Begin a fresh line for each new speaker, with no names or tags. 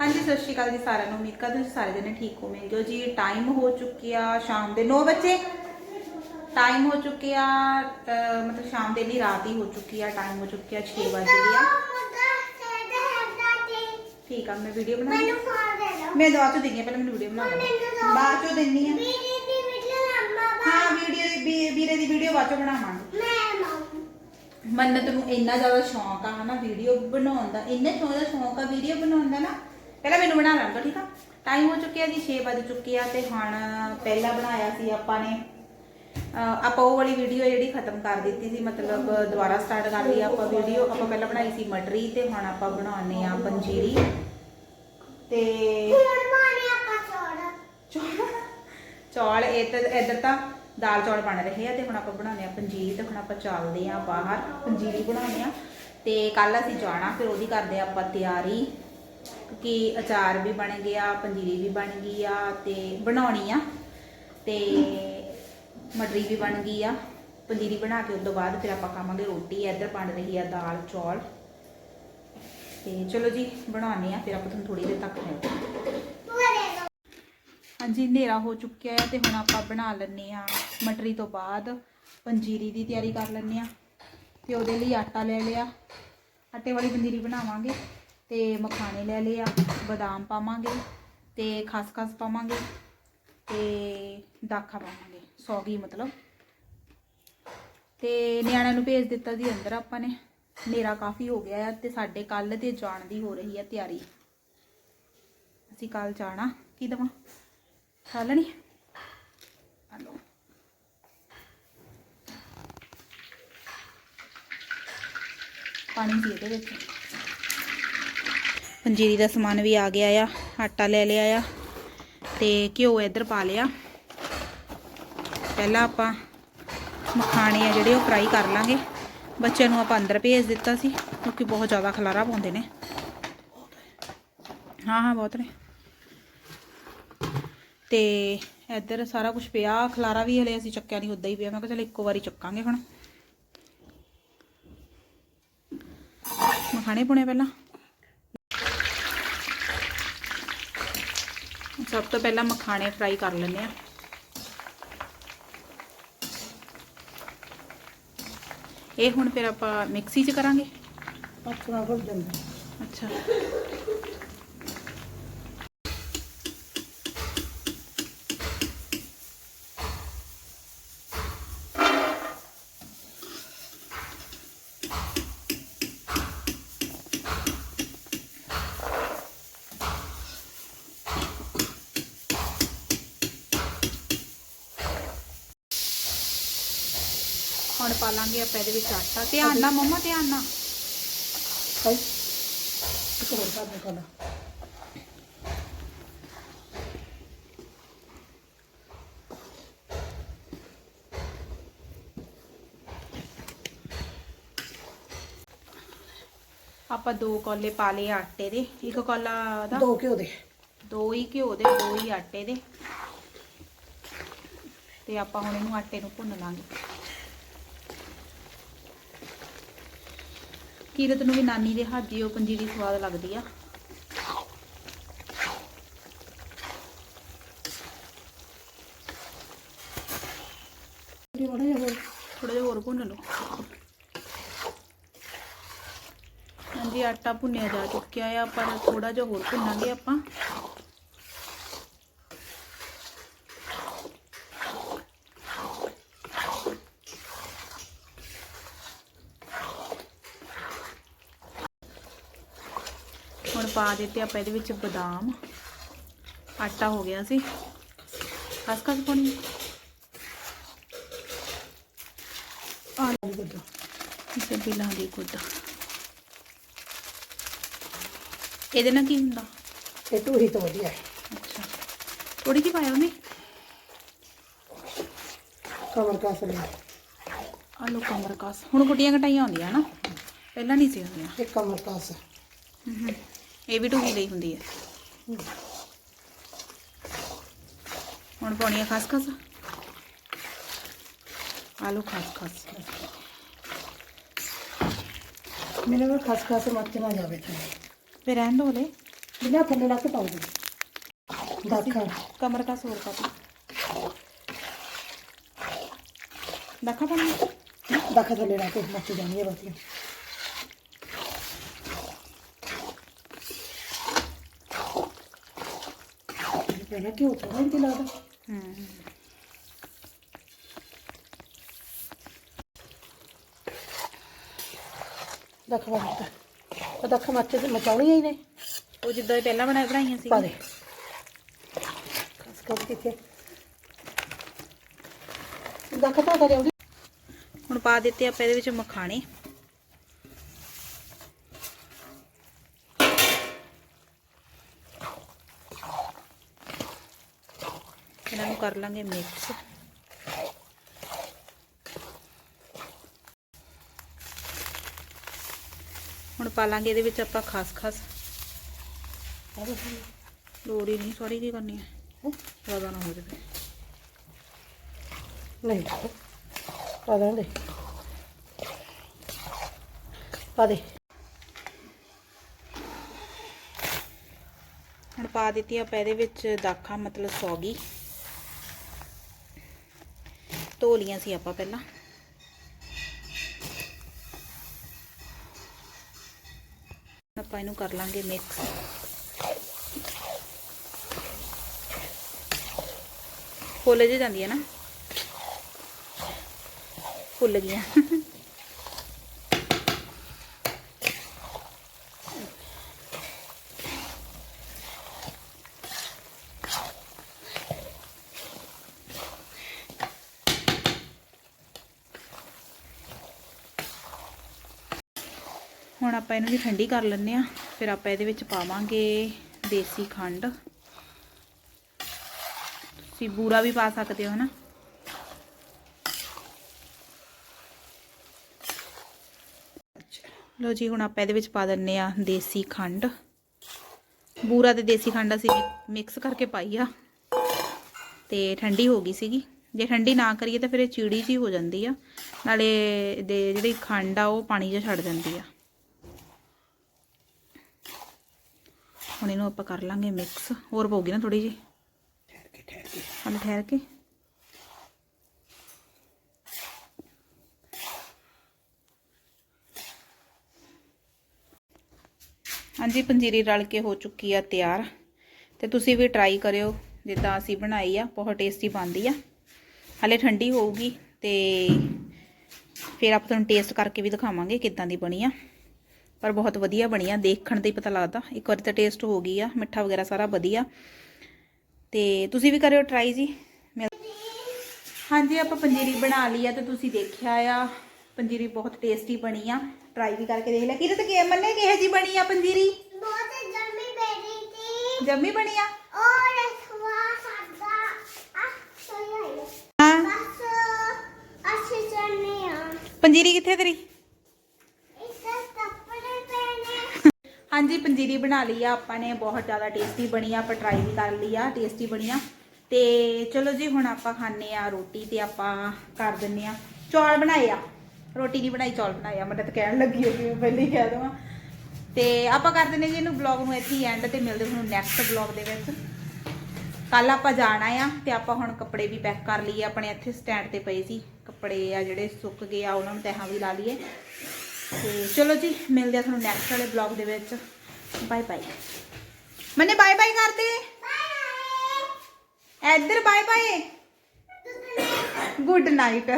ਹਾਂਜੀ ਸਤਿ ਸ਼੍ਰੀ ਅਕਾਲ ਜੀ ਸਾਰਿਆਂ ਨੂੰ। ਉਮੀਦ ਕਰਦਾ ਤੁਸੀਂ ਸਾਰੇ ਜਣੇ ਠੀਕ ਹੋਵੋਗੇ। ਜੀ ਟਾਈਮ ਹੋ ਚੁੱਕਿਆ ਸ਼ਾਮ ਦੇ 9 ਵਜੇ। ਟਾਈਮ ਹੋ ਚੁੱਕਿਆ ਮਤਲਬ ਸ਼ਾਮ ਦੇ ਨਹੀਂ ਰਾਤ ਹੀ ਹੋ ਚੁੱਕੀ ਆ। ਟਾਈਮ ਹੋ ਚੁੱਕਿਆ 6 ਵਜੇ ਦੀ ਆ। ਠੀਕ ਆ ਮੈਂ ਵੀਡੀਓ ਬਣਾ
ਮੈਨੂੰ ਫੋਨ ਦੇ ਦਿਓ।
ਮੈਂ ਦਵਾ ਤੋਂ ਦਿੰਦੀ ਆ ਪਹਿਲਾਂ ਮੈਨੂੰ ਵੀਡੀਓ ਬਣਾ
ਦਿਓ।
ਬਾਅਦ ਚੋਂ ਦਿੰਨੀ ਆ ਹਾਂ ਵੀਡੀਓ ਦੀ ਵੀਰੇ ਦੀ ਵੀਡੀਓ ਬਾਅਦ ਚੋਂ ਬਣਾਵਾਂਗੇ। ਮੰਨਤ ਨੂੰ ਇੰਨਾ ਜ਼ਿਆਦਾ ਸ਼ੌਂਕ ਆ ਹਨਾ ਵੀਡੀਓ ਬਣਾਉਣ ਦਾ। ਇੰਨਾ ਜ਼ਿਆਦਾ ਸ਼ੌਂਕ ਆ ਵੀਡੀਓ ਬਣਾਉਣ ਦਾ ਨਾ। ਪਹਿਲਾਂ ਮੈਨੂੰ ਬਣਾ ਲੈਣ ਦੋ ਠੀਕ ਆ? ਟਾਈਮ ਹੋ ਚੁੱਕਿਆ ਜੀ 6 ਵਜੇ ਚੁੱਕੇ ਤੇ ਹੁਣ ਪਹਿਲਾਂ ਬਣਾਇਆ ਸੀ ਆਪਾਂ ਨੇ ਆਪਾਂ ਉਹ ਵਾਲੀ ਵੀਡੀਓ ਜਿਹੜੀ ਖਤਮ ਕਰ ਦਿੱਤੀ ਸੀ, ਮਤਲਬ ਦੁਬਾਰਾ ਸਟਾਰਟ ਕਰ ਲਈ ਆਪਾਂ ਵੀਡੀਓ ਆਪਾਂ ਪਹਿਲਾਂ ਬਣਾਈ ਸੀ ਮਟਰੀ ਤੇ ਹੁਣ ਆਪਾਂ ਬਣਾਉਣੇ ਆ ਪੰਜੀਰੀ। ਤੇ
ਹੁਣ ਮਾਰੇ ਆਪਾਂ
ਚੌਲ ਚੌਲ ਇਹ ਤੇ ਇੱਧਰ ਤਾਂ ਦਾਲ ਚੌਲ ਬਣ ਰਹੇ ਆ ਤੇ ਹੁਣ ਆਪਾਂ ਬਣਾਉਂਦੇ ਆ ਪੰਜੀਰੀ ਤੇ ਹੁਣ ਆਪਾਂ ਚੱਲਦੇ ਆ ਬਾਹਰ, ਪੰਜੀਰੀ ਬਣਾਉਂਦੇ ਆ। ਤੇ ਕੱਲ ਅਸੀਂ ਜਾਣਾ, ਫਿਰ ਉਹਦੀ ਕਰਦੇ ਆਪਾਂ ਤਿਆਰੀ। ਕਿ ਅਚਾਰ ਵੀ ਬਣ ਗਿਆ, ਪੰਜੀਰੀ ਵੀ ਬਣ ਗਈ ਆ ਤੇ ਬਣਾਉਣੀ ਆ ਤੇ ਮਟਰੀ ਵੀ ਬਣ ਗਈ ਆ। ਪੰਜੀਰੀ ਬਣਾ ਕੇ ਉਸ ਤੋਂ ਬਾਅਦ ਫਿਰ ਆਪਾਂ ਖਾਵਾਂਗੇ ਰੋਟੀ, ਇੱਧਰ ਬਣ ਰਹੀ ਆ ਦਾਲ, ਚੌਲ। ਤੇ ਚਲੋ ਜੀ, ਬਣਾਉਂਦੇ ਆ, ਫਿਰ ਆਪਾਂ ਤੁਹਾਨੂੰ ਥੋੜੀ ਦੇਰ ਤੱਕ ਮਿਲਦੇ ਹਾਂਜੀ, ਹਨੇਰਾ ਹੋ ਚੁੱਕਿਆ ਹੈ ਤੇ ਹੁਣ ਆਪਾਂ ਬਣਾ ਲੈਣੇ ਆ ਮਟਰੀ ਤੋਂ ਬਾਅਦ ਪੰਜੀਰੀ ਦੀ ਤਿਆਰੀ ਕਰ ਲੈਣੇ ਆ ਤੇ ਉਹਦੇ ਲਈ ਆਟਾ ਲੈ ਲਿਆ। ਆਟੇ ਵਾਲੀ ਪੰਜੀਰੀ ਬਣਾਵਾਂਗੇ। ਤੇ ਮਖਾਣੇ ਲੈ ਲਏ ਆ, ਬਦਾਮ ਪਾਵਾਂਗੇ ਤੇ ਖਸਖਸ ਪਾਵਾਂਗੇ ਤੇ ਦਾਖਾ ਪਾਵਾਂਗੇ, ਸੌਗੀ ਮਤਲਬ। ਤੇ ਨਿਆਣਿਆਂ ਨੂੰ ਭੇਜ ਦਿੱਤਾ ਜੀ ਅੰਦਰ ਆਪਾਂ ਨੇ। ਹਨੇਰਾ ਕਾਫੀ ਹੋ ਗਿਆ ਹੈ ਤੇ ਸਾਡੇ ਕੱਲ ਤੇ ਜਾਣ ਦੀ ਹੋ ਰਹੀ ਹੈ ਤਿਆਰੀ। ਅਸੀਂ ਕੱਲ ਜਾਣਾ, ਕੀ ਦਵਾਂ? ਖਾ ਲੈਣੀ? ਹਲੋ ਪਾਣੀ ਸੀ ਇਹਦੇ ਵਿੱਚ। ਪੰਜੀਰੀ ਦਾ ਸਮਾਨ ਵੀ ਆ ਗਿਆ ਆ, ਆਟਾ ਲੈ ਲਿਆ ਆ ਤੇ ਘਿਓ ਇੱਧਰ ਪਾ ਲਿਆ। ਪਹਿਲਾਂ ਆਪਾਂ ਮਖਾਣੇ ਆ ਜਿਹੜੇ ਉਹ ਫਰਾਈ ਕਰ ਲਾਂਗੇ। ਬੱਚਿਆਂ ਨੂੰ ਆਪਾਂ ਅੰਦਰ ਭੇਜ ਦਿੱਤਾ ਸੀ, ਕਿਉਂਕਿ ਬਹੁਤ ਜ਼ਿਆਦਾ ਖਲਾਰਾ ਪਾਉਂਦੇ ਨੇ। ਹਾਂ ਹਾਂ, ਬਹੁਤ ਨੇ। ਤੇ ਇੱਧਰ ਸਾਰਾ ਕੁਝ ਪਿਆ, ਖਲਾਰਾ ਵੀ ਹਲੇ ਅਸੀਂ ਚੱਕਿਆ ਨਹੀਂ, ਉਦਾਂ ਹੀ ਪਿਆ। ਮੈਂ ਕਿਹਾ ਚਲ ਇੱਕੋ ਵਾਰੀ ਚੱਕਾਂਗੇ ਹੁਣ। ਮਖਾਣੇ ਪੁਣੇ ਪਹਿਲਾਂ। ਸਭ ਤੋਂ ਪਹਿਲਾਂ ਮਖਾਣੇ ਫਰਾਈ ਕਰ ਲੈਂਦੇ ਆ ਇਹ ਹੁਣ ਫਿਰ ਆਪਾਂ ਮਿਕਸੀ 'ਚ ਕਰਾਂਗੇ?
ਪੱਥਰਾ ਭੁੱਲ ਜਾਂਦਾ
ਅੱਛਾ। ਪਾ ਲਾਂਗੇ ਆਪਾਂ ਇਹਦੇ ਵਿੱਚ ਆਟਾ। ਧਿਆਨ ਨਾਲ ਮੰਮਾ ਧਿਆਨ ਨਾਲ।
ਹਾਈ ਇੱਕ ਹੋਰ ਪਾ ਦੇ ਕੋਲ
ਆਪਾਂ ਦੋ ਕੋਲੇ ਪਾ ਲਏ ਆਟੇ ਦੇ। ਇੱਕ ਕੋਲਾ ਦਾ?
ਦੋ ਘਿਓ ਦੇ।
ਦੋ ਹੀ ਘਿਓ ਦੇ ਦੋ ਹੀ ਆਟੇ ਦੇ। ਤੇ ਆਪਾਂ ਹੁਣ ਇਹਨੂੰ ਆਟੇ ਨੂੰ ਭੁੰਨ ਲਾਂਗੇ। ਕੀਰਤ ਨੂੰ ਵੀ ਨਾਨੀ ਦੇ ਹੱਥ ਦੀ ਉਹ ਪੰਜੀਰੀ ਸਵਾਦ ਲੱਗਦੀ ਆ। ਥੋੜਾ ਜਿਹਾ ਹੋਰ। ਭੁੰਨ ਲਓ। ਹਾਂਜੀ ਆਟਾ ਭੁੰਨਿਆ ਜਾ ਚੁੱਕਿਆ ਆ ਪਰ ਥੋੜਾ ਜਿਹਾ ਹੋਰ ਭੁੰਨਾਂਗੇ ਆਪਾਂ। ਪਾ ਦਿੱਤੇ ਆਪਾਂ ਇਹਦੇ ਵਿੱਚ ਬਦਾਮ। ਆਟਾ ਹੋ ਗਿਆ ਸੀ। ਖਸਖਸ ਪਾਉਣੀ
ਆ ਲੈ ਗੁੱਦਾ
ਇਸੇ ਬਿਲਾਂ ਦੀ ਗੁੱਦ ਇਹਦੇ ਨਾਲ ਕੀ ਹੁੰਦਾ?
ਇਹ ਟੂਹੀ ਤੋਂ ਵਧੀਆ ਹੈ।
ਅੱਛਾ। ਥੋੜੀ ਜਿਹੀ ਪਾਇਆ ਉਹਨੇ?
ਕਮਰ ਕਾਸ ਲੈ
ਆਲੂ ਕਮਰ ਕਾਸ। ਹੁਣ ਗੁੱਡੀਆਂ ਘਟਾਈਆਂ ਹੁੰਦੀਆਂ ਨਾ। ਪਹਿਲਾਂ ਨਹੀਂ ਸੀ ਹੁੰਦੀਆਂ।
ਇਹ ਕਮਰ ਕਾਸ।
ਹਮ, ਇਹ ਵੀ ਢੂਹੀ ਲਈ ਹੁੰਦੀ ਹੈ। ਹੁਣ ਪਾਉਣੀ ਹੈ ਖਸਖਸ। ਆਲੂ ਖਸਖਸ।
ਮੇਰੇ ਕੋਲ ਖਸਖਸ ਮੱਚ ਨਾ ਜਾਵੇ ਤੇ
ਫਿਰ ਰਹਿਣ ਦੋ ਲੈ
ਬਿਨਾ ਥੱਲੇ ਲੱਗ ਕੇ ਪਾਉ ਦੇ ਦਾਖਾ।
ਕਮਰ ਦਾ ਸੋਰ ਪਾ ਦਾਖਾ ਪਾਣੀ
ਦਾਖਾ ਥੱਲੇ ਲੱਗ ਕੇ ਮੱਚ ਜਾਣੀ ਹੈ ਬਾਕੀ ਪਹਿਲਾਂ ਘਿਓ ਥੋੜਾ ਹੀ ਲਾ ਦਾ
ਹੂੰ
ਦਖ ਵਾਟ ਉਹ ਦਖ ਮੱਚ ਮਚਾਉਣੀ ਹੀ ਨੇ
ਉਹ ਜਿੱਦਾਂ ਪਹਿਲਾਂ ਬਣਾ ਬਣਾਈਆਂ ਸੀ।
ਪਾ ਦੇ। ਕਿਤੇ ਦਖ ਤਾਂ ਕਰੇ
ਹੁਣ ਪਾ ਦਿੱਤੇ ਆਪਾਂ ਇਹਦੇ ਵਿੱਚ ਮਖਾਣੇ। ਇਹਨਾਂ ਨੂੰ ਕਰ ਲਾਂਗੇ ਮਿਕਸ ਹੁਣ ਪਾ ਲਾਂਗੇ ਇਹਦੇ ਵਿੱਚ ਆਪਾਂ ਖਸਖਸ ਲੋੜੀ ਨਹੀਂ ਸੌਰੀ ਕੀ ਕਰਨੀ ਹੈ? ਜ਼ਿਆਦਾ ਨਾ ਹੋ ਜਾਵੇ।
ਨਹੀਂ ਪਾ ਦੇ ਪਾ ਦੇ।
ਹੁਣ ਪਾ ਦਿੱਤੀ ਆਪਾਂ ਇਹਦੇ ਵਿੱਚ ਦਾਖਾ ਮਤਲਬ ਸੌਗੀ। ਧੋ ਲੀਆਂ ਸੀ ਆਪਾਂ ਪਹਿਲਾਂ। ਹੁਣ ਆਪਾਂ ਇਹਨੂੰ ਕਰ ਲਾਂਗੇ ਮਿਕਸ ਫੁੱਲ ਜੇ ਜਾਂਦੀ ਹੈ ਨਾ। ਫੁੱਲ ਗਈਆਂ ਹੁਣ ਆਪਾਂ ਇਹਨੂੰ ਵੀ ਠੰਡੀ ਕਰ ਲੈਂਦੇ ਆ ਫਿਰ ਆਪਾਂ ਇਹਦੇ ਵਿੱਚ ਪਾਵਾਂਗੇ ਦੇਸੀ ਖੰਡ। ਤੁਸੀਂ ਬੂਰਾ ਵੀ ਪਾ ਸਕਦੇ ਹੋ, ਹਨਾ? ਲੋ ਜੀ, ਹੁਣ ਆਪਾਂ ਇਹਦੇ ਵਿੱਚ ਪਾ ਦਿੰਨੇ ਆ ਦੇਸੀ ਖੰਡ। ਬੂਰਾ ਤੇ ਦੇਸੀ ਖੰਡ ਅਸੀਂ ਮਿਕਸ ਕਰਕੇ ਪਾਈ ਆ। ਤੇ ਠੰਡੀ ਹੋ ਗਈ ਸੀਗੀ। ਜੇ ਠੰਡੀ ਨਾ ਕਰੀਏ ਤਾਂ ਫਿਰ ਇਹ ਚੀੜੀ ਜੀ ਹੋ ਜਾਂਦੀ ਆ। ਨਾਲੇ ਦੇ ਜਿਹੜੀ ਖੰਡ ਆ, ਉਹ ਪਾਣੀ ਜਿਹਾ ਛੱਡ ਜਾਂਦੀ ਆ। ਹੁਣ ਇਹਨੂੰ ਆਪਾਂ ਕਰ ਲਾਂਗੇ ਮਿਕਸ ਹੋਰ ਪਾਉਗੀ ਨਾ ਥੋੜੀ ਜੀ
ਠਹਿਰ ਕੇ ਠਹਿਰ ਕੇ।
ਹਾਂ ਠਹਿਰ ਕੇ। ਹਾਂਜੀ ਪੰਜੀਰੀ ਰਲ ਕੇ ਹੋ ਚੁੱਕੀ ਆ ਤਿਆਰ। ਤੇ ਤੁਸੀਂ ਵੀ ਟਰਾਈ ਕਰਿਓ ਜਿੱਦਾਂ ਅਸੀਂ ਬਣਾਈ ਆ ਬਹੁਤ ਟੇਸਟੀ ਬਣਦੀ ਆ। ਹਲੇ ਠੰਡੀ ਹੋਊਗੀ ਤੇ ਫਿਰ ਆਪਾਂ ਤੁਹਾਨੂੰ ਟੇਸਟ ਕਰਕੇ ਵੀ ਦਿਖਾਵਾਂਗੇ ਕਿੱਦਾਂ ਦੀ ਬਣੀ ਆ। ਪਰ ਬਹੁਤ ਵਧੀਆ ਬਣੀ ਆ ਦੇਖਣ ਤੇ ਹੀ ਪਤਾ ਲੱਗਦਾ। ਇੱਕ ਵਾਰ ਤਾਂ ਟੇਸਟ ਹੋ ਗਈ ਆ ਮਿੱਠਾ ਵਗੈਰਾ ਸਾਰਾ ਵਧੀਆ। ਤੇ ਤੁਸੀਂ ਵੀ ਕਰਿਓ ਟਰਾਈ ਜੀ। ਹਾਂਜੀ ਆਪਾਂ ਪੰਜੀਰੀ ਬਣਾ ਲਈ ਆ ਤੇ ਤੁਸੀਂ ਦੇਖਿਆ ਆ ਪੰਜੀਰੀ ਬਹੁਤ ਟੇਸਟੀ ਬਣੀ ਆ। ਟਰਾਈ ਵੀ ਕਰਕੇ ਦੇਖ ਲਿਆ। ਕਿਹਦੇ ਤੇ ਕੀ ਮੰਨੇ ਕਿਹੋ ਜੀ ਬਣੀ ਆ ਪੰਜੀਰੀ?
ਬਹੁਤ ਜੰਮੀ ਬੇਰੀ ਸੀ।
ਜੰਮੀ ਬਣੀ ਆ?
ਔਰ ਸਵਾ ਸਾਦਾ। ਆ ਸੋਈ ਆਈ
ਹਾਂ।
ਬਸ ਅਸੀਂ ਚੱਲਨੇ ਆ।
ਪੰਜੀਰੀ ਕਿੱਥੇ ਤੇਰੀ
ਇਸ ਕੱਪੜੇ ਪਹਿਨੇ
ਹਾਂਜੀ ਪੰਜੀਰੀ ਬਣਾ ਲਈ ਆ, ਆਪਾਂ ਨੇ ਬਹੁਤ ਜ਼ਿਆਦਾ ਟੇਸਟੀ ਬਣੀ ਆ, ਆਪਾਂ ਟਰਾਈ ਵੀ ਕਰ ਲਈ ਆ ਟੇਸਟੀ ਬਣੀ ਆ। ਤੇ ਚਲੋ ਜੀ, ਹੁਣ ਆਪਾਂ ਖਾਣੇ ਆ ਰੋਟੀ ਤੇ ਆਪਾਂ ਕਰ ਦਿੰਨੇ ਆ। ਚੌਲ ਬਣਾਏ ਆ। ਰੋਟੀ ਨਹੀਂ ਬਣਾਈ, ਚੌਲ ਬਣਾਏ ਆ। ਮੈਂ ਤਾਂ ਕਹਿਣ ਲੱਗੀ ਹੋ ਕਿ ਪਹਿਲੇ ਹੀ ਕਹਿ ਦਵਾਂ। ਤੇ ਆਪਾਂ ਕਰ ਦਿੰਨੇ ਜੀ, ਇਹਨੂੰ ਬਲੌਗ ਨੂੰ ਇੱਥੇ ਐਂਡ ਤੇ ਮਿਲਦੇ ਤੁਹਾਨੂੰ ਨੈਕਸਟ ਬਲੌਗ ਦੇ ਵਿੱਚ। ਕੱਲ ਆਪਾਂ ਜਾਣਾ ਆ ਤੇ ਆਪਾਂ ਹੁਣ ਕੱਪੜੇ ਵੀ ਪੈਕ ਕਰ ਲਈਏ। ਆਪਣੇ ਇੱਥੇ ਸਟੈਂਡ ਤੇ ਪਏ ਸੀ। ਕੱਪੜੇ ਆ ਜਿਹੜੇ ਸੁੱਕ ਗਏ ਆ, ਉਹਨਾਂ ਨੂੰ ਤਹਾਂ ਵੀ ਲਾ ਲਈਏ। ਤੇ ਚਲੋ ਜੀ, ਮਿਲਦੇ ਆ ਤੁਹਾਨੂੰ ਨੈਕਸਟ ਵਾਲੇ ਬਲੌਗ ਦੇ ਵਿੱਚ। ਬਾਏ ਬਾਏ ਮਨੇ ਬਾਏ ਬਾਏ ਕਰਦੇ ਇੱਧਰ ਬਾਏ ਬਾਏ ਗੁੱਡ ਨਾਈਟ